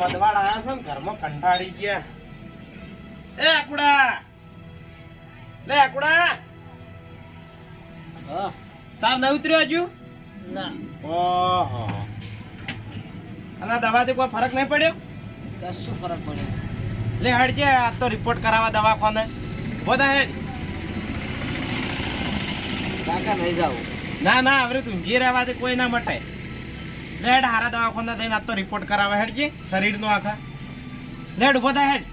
મદવાડ આયા છે ને ઘરમાં કંટાળી ગયા. એ આકુડા! લે આકુડા! હા. તાવ ન ઉતર્યો હજુ? ના. ઓહો. અને દવાથી કોઈ ફરક નહીં પડ્યો? કશું ફરક પડ્યો લે હેડજે આ તો રિપોર્ટ કરાવવા દવાખાને. બધા હેડ. કાકા નહીં જાવ ના ના હવે તું ઘેર રહેવાથી કોઈ ના મટે. લે હેડ હારા દવાખાના થઈને આજ તો રિપોર્ટ કરાવવા હેડજે શરીરનો આખા. લેડ ઊભો થાય હેડ.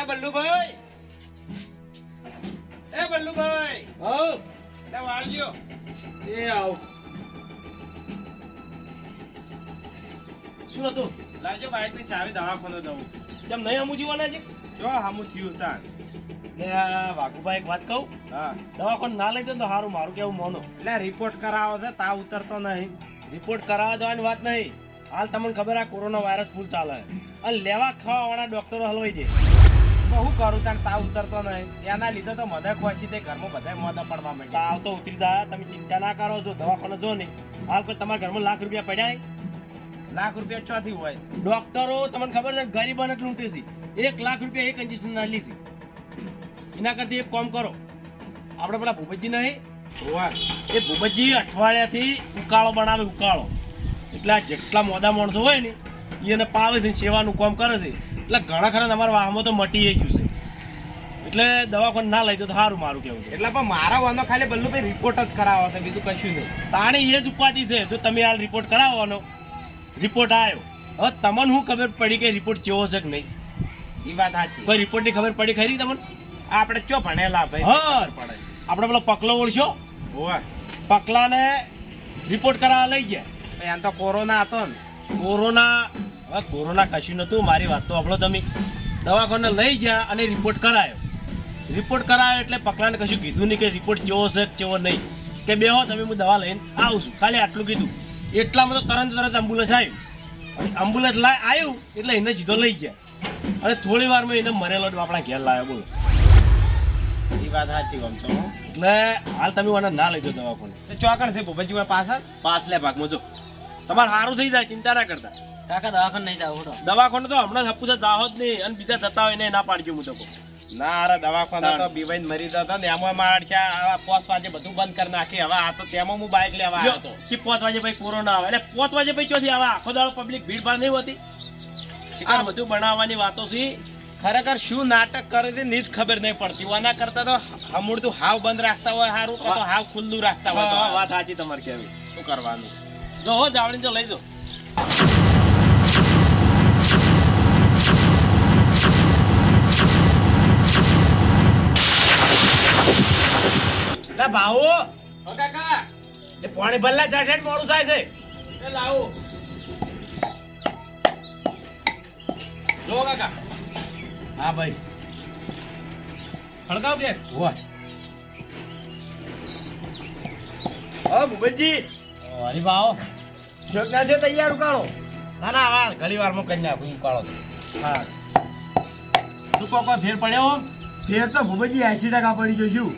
એ બલ્લુભાઈ. એ બલ્લુભાઈ. હો લે વાળજો એ આવ. શું હતું? લાવજો બાઇકની ચાવી દવાખાને દઉં. કેમ નહીં હમું જીવાના છે જો હમું થયું તાન લે વાઘુભાઈ એક વાત કહું? હા. દવાખાને ના લઈ તો સારું મારું કેવું મોનો? એટલે રિપોર્ટ કરાવો છે તાવ ઉતરતો નહીં. રિપોર્ટ કરાવવા જવાની વાત નહીં. હાલ તમને ખબર આ કોરોના વાયરસ ફૂલ ચાલે. અને લેવા ખાવા વાળા ડોક્ટરો હલવાઈ દે બહુ કરું તાર તાવ ઉતરતો નહીં. એના લીધે તો મધે ખોચી તે ઘરમાં બધા મદદ પડવા માંડ્યા. તાવ તો ઉતરી જાય તમે ચિંતા ના કરો જો દવાખાને જો નહીં. હાલ કોઈ તમારા ઘરમાં લાખ રૂપિયા પડ્યા? લાખ રૂપિયા ચોથી હોય? ડોક્ટરો તમને ખબર છે ગરીબાને જ લૂંટે છે એક લાખ રૂપિયા એક ઇન્જેક્શન ના લીધી. એના કરતી એક કોમ કરો. આપણે પેલા ભૂપતજી નહીં? એ ભૂપતજી અઠવાડિયાથી ઉકાળો બનાવે ઉકાળો. એટલે જેટલા મોદા માણસો હોય ને એ એને પાવે છે સેવાનું કામ કરે છે. એટલે ઘણા ખરા તમારા વાહમાં તો મટી ગયું છે. એટલે દવાખાને ના લઈ તો સારું મારું કેવું છે. એટલે પણ મારા વાંધો ખાલી બલ્લુભાઈ રિપોર્ટ જ કરાવો છે બીજું કશું નહીં. તાણી એ જ ઉપાધિ છે. જો તમે હાલ રિપોર્ટ કરાવવાનો રિપોર્ટ આવ્યો હવે તમને શું ખબર પડી કે રિપોર્ટ કેવો છે કે નહીં? એ વાત સાચી. કોઈ રિપોર્ટની ખબર પડી ખરી તમને? આપણે ચો ભણેલા ભાઈ? હા. આપણે પેલો પકલો ઓળશો. હોય પકલાને રિપોર્ટ કરાવવા લઈ ગયા. ભાઈ આમ તો કોરોના હતો ને. કોરોના હવે કોરોના કશું નતું મારી વાત તો આપણો તમે. દવાખાને લઈ ગયા અને રિપોર્ટ કરાયો. રિપોર્ટ કરાયો એટલે પકલાને કશું કીધું નહીં કે રિપોર્ટ કેવો છે કેવો નહીં. કે બે હો તમે હું દવા લઈને આવું છું. ખાલી આટલું કીધું. એટલામાં તો તરત તરત એમ્બ્યુલન્સ આવ્યું. એમ્બ્યુલન્સ લાય આવ્યું એટલે એને જીધો લઈ ગયા. અને થોડી વારમાં એને મરેલો આપણા ઘેર લાવ્યો બોલો. એ વાત સાચી હો. એટલે હાલ તમે મને ના લઈ જાઓ દવાખાને. તો ચોકણ છે ભૂપતજી પાછળ? પાછલે ભાગમાં જો. તમારે સારું થઈ જાય ચિંતા ના કરતા. કાકા દવાખાને નહીં જાવ તો. દવાખાને તો હમણાં જ હપુસા જાહો જ નહીં. અને બીજા જતા હોય ને ના પાડજો હું તો ના અરે દવાખાના તો બીવાઈને મરી જતા ને એમાં માર છે આ વાગે બધું બંધ કરી નાખી. હવે આ તો તેમાં હું બાઇક લેવા આવ્યો હતો કે પાંચ વાગે પછી કોરોના આવે. એટલે પાંચ વાગે પછી ચોથી આવે આખો દાડો પબ્લિક ભીડ ભાડ નહીં હોતી. આ બધું બનાવવાની વાતો છે. ખરેખર શું નાટક કરે છે ની જ ખબર નહીં પડતી. આના કરતા તો હમુડતું હાવ બંધ રાખતા હોય સારું કાં તો હાવ ખુલ્લું રાખતા હોય વાત સાચી તમારે કેવી શું કરવાનું? જો હો જાવણી જો લઈ જો. લે ભાવો. કાકા. એ પાણી ભરલા ચાઠેટ મોડું થાય છે. એ લાવો. જો કાકા. હા ભાઈ. ખડકાવ કે? હોય. હા ભૂપતજી હરી ભાવો. જોગના છે તૈયાર ઉકાળો. ના ના વાર ઘણી વારમાં કરી નાખું ઉકાળો હા. તું કોઈ ફેર પડ્યો ફેર તો ભૂપતજી એસી ટકા પડી ગયો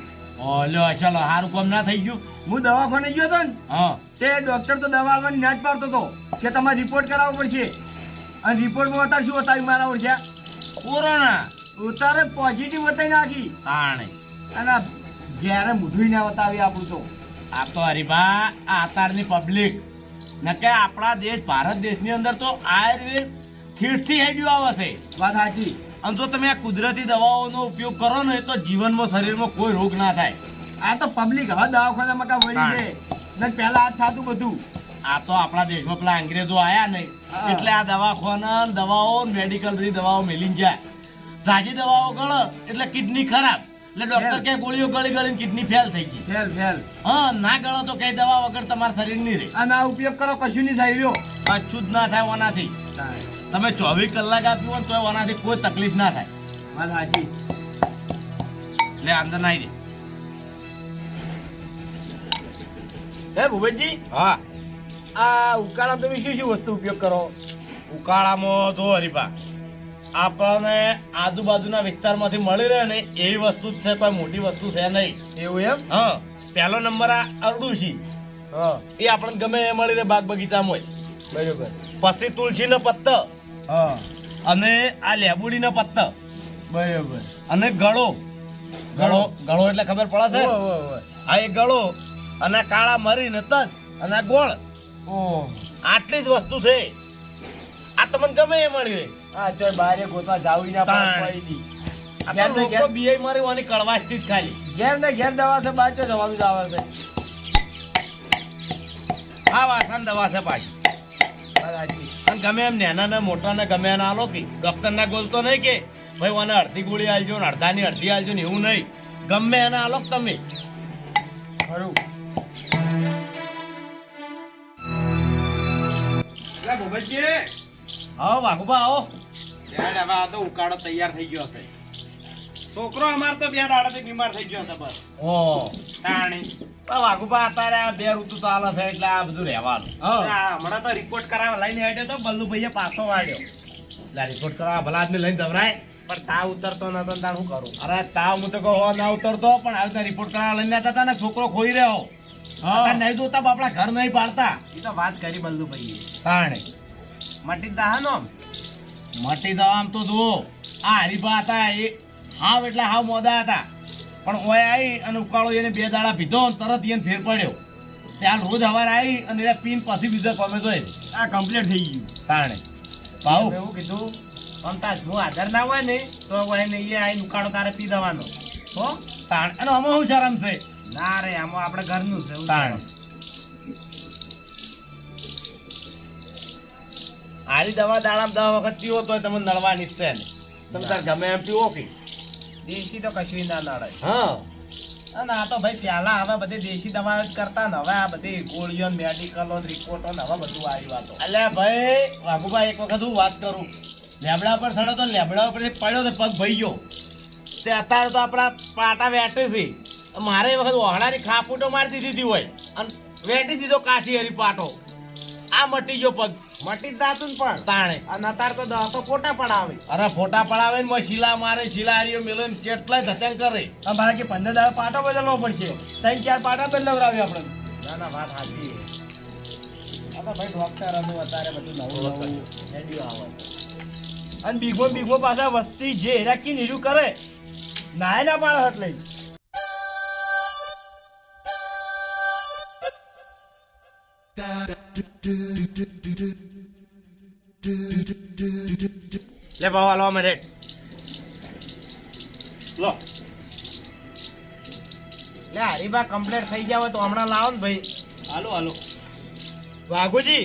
ઓલો ચાલો હારું કોમ ના થઈ ગયું. હું દવાખાને ગયો હતો ને હા. તે ડોક્ટર તો દવા આવવાની ના જ પાડતો હતો કે તમારે રિપોર્ટ કરાવવો પડશે. અને રિપોર્ટમાં અત્યારે શું બતાવ્યું મારા ઓળખ્યા કોરોના. ઉતારે પોઝિટિવ બતાવી નાખી. તાણે. અને ઘેરે મૂઢું ના બતાવી આપણું તો આ તો હરીભા આ અત્યારની પબ્લિક નકે આપણા દેશ ભારત દેશની અંદર તો આયુર્વેદ થીરથી હેડ્યું આવે છે વાત સાચી. અને જો તમે આ કુદરતી દવાઓનો ઉપયોગ કરો ને તો જીવનમાં શરીરમાં કોઈ રોગ ના થાય. આ તો પબ્લિક હવે દવાખાનામાં કા વળી છે. ને પહેલા આ થતું બધું. આ તો આપણા દેશમાં પેલા અંગ્રેજો આયા નહીં એટલે આ દવાખાના દવાઓ મેડિકલ બધી દવાઓ મેલીને જાય. તાજી દવાઓ ગળો એટલે કિડની ખરાબ. એટલે ડોક્ટર. કે ગોળીઓ ગળી ગળીને કિડની ફેલ થઈ ગઈ. Fail fail. હા ના ગળો તો કઈ દવા વગર તમારા શરીર નહીં રહે. અને આ ઉપયોગ કરો કશું નહીં થઈ રહ્યો. કશું જ ના થાય ઓનાથી. તમે ચોવીસ કલાક આપ્યું હોય તો એનાથી કોઈ તકલીફ ના થાય. વાત હાજી એટલે અંદર નાઈ દે. હે ભૂપતજી હા. આ ઉકાળા તમે શું શું વસ્તુ ઉપયોગ કરો? ઉકાળામાં તો હરીપા આપણને આજુબાજુના વિસ્તારમાંથી મળી રહે ને એવી વસ્તુ જ છે કોઈ મોટી વસ્તુ છે નહીં. એવું એમ? હા પહેલો નંબર આ અરડુસી હા. એ આપણને ગમે એ મળી રહે બાગ બગીચામાં હોય. બરોબર. પછી તુલસીનો પત્તો. અને આ લેબુડીના પત્તા. બરાબર. અને ગળો. ગળો ગળો એટલે ખબર પડે છે. આ એક ગળો અને કાળા મરી ને તજ અને આ ગોળ. આટલી જ વસ્તુ છે. આ તમને ગમે એ મળી આ ચોય બારે ગોતા જાવી ના. પાડ ઘેર ને ઘેર. બીઆઈ મારી વાની કડવાશથી જ ખાલી. ઘેર ને ઘેર દવા છે બાર જવાનું જ આવે છે. આ વાસણ દવા છે પાછી. સાચી. અને ગમે એમ નેના ને મોટા ને ગમે એના આલો કે ડોક્ટર ના બોલતો નહીં કે. ભાઈ મને અડધી ગોળી આલજો ને અડધાની અડધી આલજો ને એવું નહીં. ગમે એના આલો તમે. ખરું. એટલે ભૂપતજી. આવો. વાઘુબા આવો હવે આ તો ઉકાળો તૈયાર થઈ ગયો છે છોકરો અમાર તો બે દાડાથી બીમાર થઈ ગયો હતો બસ. ઓ. તાણી. વાઘુબા અત્યારે આ બે ઋતુ છે એટલે આ બધું રહેવાનું. હમણાં તો રિપોર્ટ કરાવવા લઈને હેડ્યો તો બલ્લુભાઈએ પાછો વાળ્યો. એટલે રિપોર્ટ કરવા ભલા આદમી લઈને જવરાય. પણ તાવ ઉતરતો નતો ને શું કરું? અરે તાવ હું તો કહો ના ઉતરતો પણ આવી રિપોર્ટ કરાવવા લઈને જતા હતા ને છોકરો ખોઈ રહ્યો. હા. નહીં જોતા બાપડા ઘર નહીં પાડતા. એ તો વાત કરી બલ્લુભાઈએ. તાણે. મટી દા મટી દવા આમ તો જુઓ. આ હરીફા હતા એ હાવ એટલે હાવ મોદા હતા. પણ ઓય આવી અને ઉકાળો એને બે દાડા પીધો તરત એને ફેર પડ્યો. ત્યાં રોજ હવાર આવી અને એને પીન પછી બીજા કોમે તો આ કમ્પ્લીટ થઈ ગયું. તાણે. ભાવ? એવું કીધું પણ તાર જો આધાર ના હોય ને તો હોય એ આવી ઉકાળો તારે પી દેવાનો. હો? તાણ. અને આમાં શું શરમ છે? ના રે આમાં આપણે ઘરનું છે તાણ. આરી દવા દાડામાં દવા વખત પીવો તો તમે નડવાની જ છે તમે તાર ગમે એમ પીવો કે? દેશી તો કશું ના નડે. હા. અને આ તો ભાઈ પહેલા હવે બધી દેશી દવા જ કરતા ને હવે આ બધી ગોળીઓ મેડિકલો રિપોર્ટો ને હવે બધું આવ્યું આ તો અલ્યા ભાઈ વાઘુભાઈ એક વખત હું વાત કરું. લેબડા પર સડો તો લેબડા ઉપર પડ્યો તો પગ ભઈ ગયો. તે અત્યારે તો આપણા પાટા વેટી હતી મારે એ વખત વહાણાની ખાપૂટો મારી દીધી હતી હોય અને વેટી દીધો કાચી હરી પાટો. આ મટી ગયો પગ. મટી દાતું પણ. તાણે. અને અતાર તો દવા તો ફોટા પડાવે. અરે ફોટા પડાવે ને મોય શીલા મારે શીલા હારીઓ મેલો ને કેટલાય ધતેન કરે. અમારે કે પંદર દાડા પાટો બદલવો પડશે. ત્રણ ચાર પાટા બદલાવરાવ્યા આપણે. ના ના વાત સાચી છે. આ ભાઈ ડોક્ટર હતું અત્યારે બધું નવું નવું રેડિયો આવે અને બીગો બીગો પાછા વસ્તી જે રાખી નીરું કરે નાય ના પાડે હટ લે હાલો અમે રેટ લો લે હરીબા કમ્પ્લેટ થઈ ગયા હોય તો હમણાં લાવો ને ભાઈ. હાલો હાલો. વાઘુજી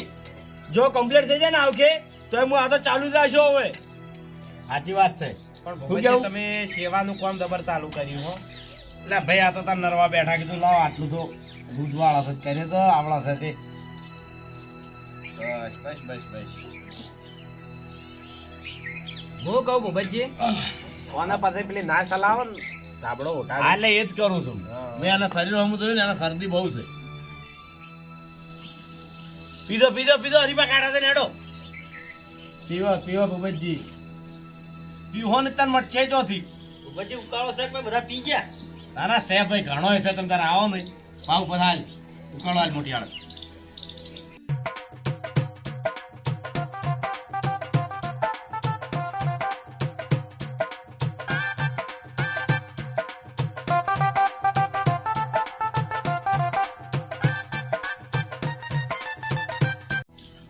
જો કમ્પ્લેટ થઈ જાય ને આવકે તો હું આ તો ચાલુ જ રાખશો હવે. સાચી વાત છે. પણ તમે સેવાનું કામ જબર ચાલુ કર્યું હો. એટલે ભાઈ આ તો તાર નરવા બેઠા કીધું લાવ આટલું તો દૂધવાળા છે કરે તો આવડા તે બસ બસ બસ બસ. હું કહું ભૂપતજી? કોના પાસે પેલી ના ચલાવો ને? ધાબળો હા, એટલે એ જ કરું છું. મેં આના શરીર હમું જોયું ને આના શરદી બહુ છે. પીધો પીધો પીધો હરીપા કાઢા છે ને પીવો પીવો પીવા ભૂપતજી. પીહો ને તાર મટશે ચોથી. ભૂપતજી ઉકાળો સાહેબ પણ બધા પી ગયા. તારા સે ભાઈ ઘણો છે તમે તારે આવો ને. ભાવ પધાલ ઉકાળો મોટી હાલ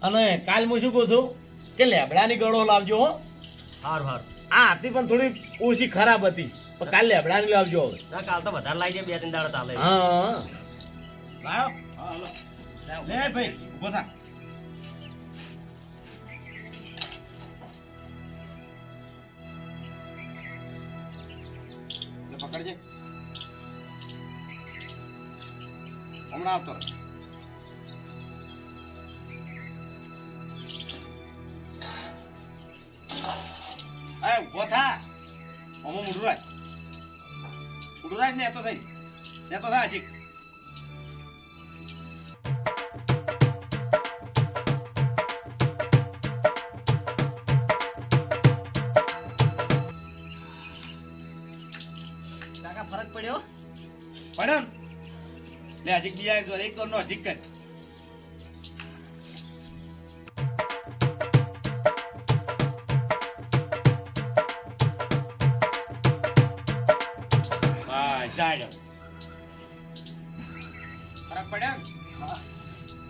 અને કાલ હું શું કહું છું કે લેબડાની ગળો લાવજો હો. હાર હાર. આ હતી પણ થોડી ઓછી ખરાબ હતી. પણ કાલ લેબડાની લાવજો હવે. કાલ તો વધારે લાવી બે ત્રણ દાડા ચાલે હા. લાયો. લે ભાઈ ઊભો થા. પકડજે. હમણાં આવતો ભાઈ ઊભો થા અમો મુડુરાજ મુડુરાજ ને તો થઈ ને તો થા હજી ફરક પડ્યો પડ્યો લે હજી બીજા એક દોર નો હજી કર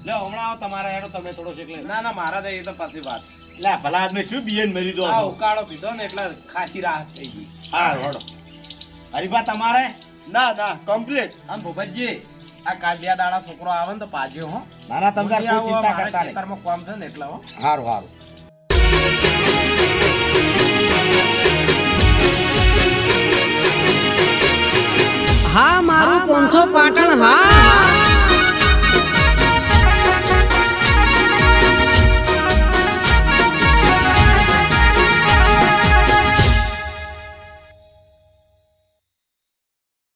લે હમણાં આવો તમારા હેડો તમે થોડો શેક લે. ના ના મારા તો એ તો પાછી વાત. લે ભલા આદમી શું બિયન મરી દો આ ઉકાળો પીધો ને એટલે ખાસી રાહત થઈ ગઈ. હા હેડો હરીફા તમારે? ના ના કમ્પ્લીટ આમ ભૂપતજી આ કાજિયા દાડા છોકરો આવે ને તો પાજ્યો હો. ના ના તમે ચિંતા કરતા નહીં. ખેતરમાં કામ છે ને એટલે હો. હારું સારું